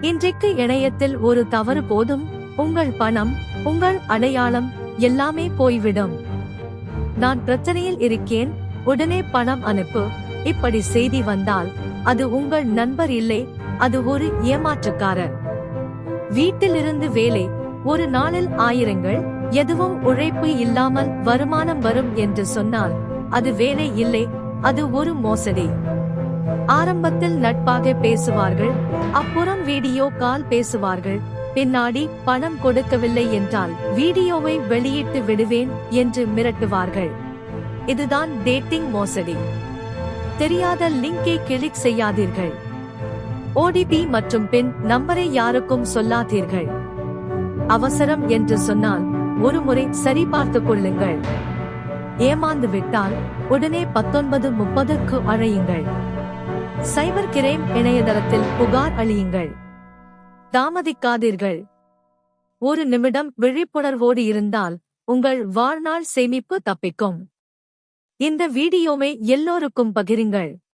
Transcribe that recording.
இன்றைக்கு இணையத்தில் ஒரு தவறு போதும் உங்கள் பணம் உங்கள் அடையாளம் எல்லாமே போய்விடும். நான் பிரச்சனையில் இருக்கேன் உடனே பணம் அனுப்பு. இப்படி செய்தி வந்தால் அது உங்கள் நண்பர் இல்லை அது ஒரு ஏமாற்றுக்காரர். வீட்டிலிருந்து வேலை ஒரு நாளில் ஆயிரங்கள் எதுவும் உழைப்பு இல்லாமல் வருமானம் வரும் என்று சொன்னால் அது வேலை இல்லை அது ஒரு மோசடி. ஆரம்பத்தில் நட்பாக பேசுவார்கள் அப்புறம் வீடியோ கால் பேசுவார்கள். பின்னாடி பணம் கொடுக்கவில்லை என்றால் வீடியோவை வெளியிட்டு விடுவேன் என்று மிரட்டுவார்கள். இதுதான் டேட்டிங் மோசடி. தெரியாத லிங்கை கிளிக் செய்யாதீர்கள். ஓடிபி மற்றும் பின் நம்பரை யாருக்கும் சொல்லாதீர்கள். அவசரம் என்று சொன்னால் ஒரு முறை சரிபார்த்துக் கொள்ளுங்கள். ஏமாந்து விட்டால் உடனே பத்தொன்பது முப்பதுக்கு அழையுங்கள். சைபர் கிரைம் இணையதளத்தில் புகார் அளியுங்கள். தாமதிக்காதீர்கள். ஒரு நிமிடம் விழிப்புணர்வோடு இருந்தால் உங்கள் வாழ்நாள் சேமிப்பு தப்பிக்கும். இந்த வீடியோவை எல்லோருக்கும் பகிருங்கள்.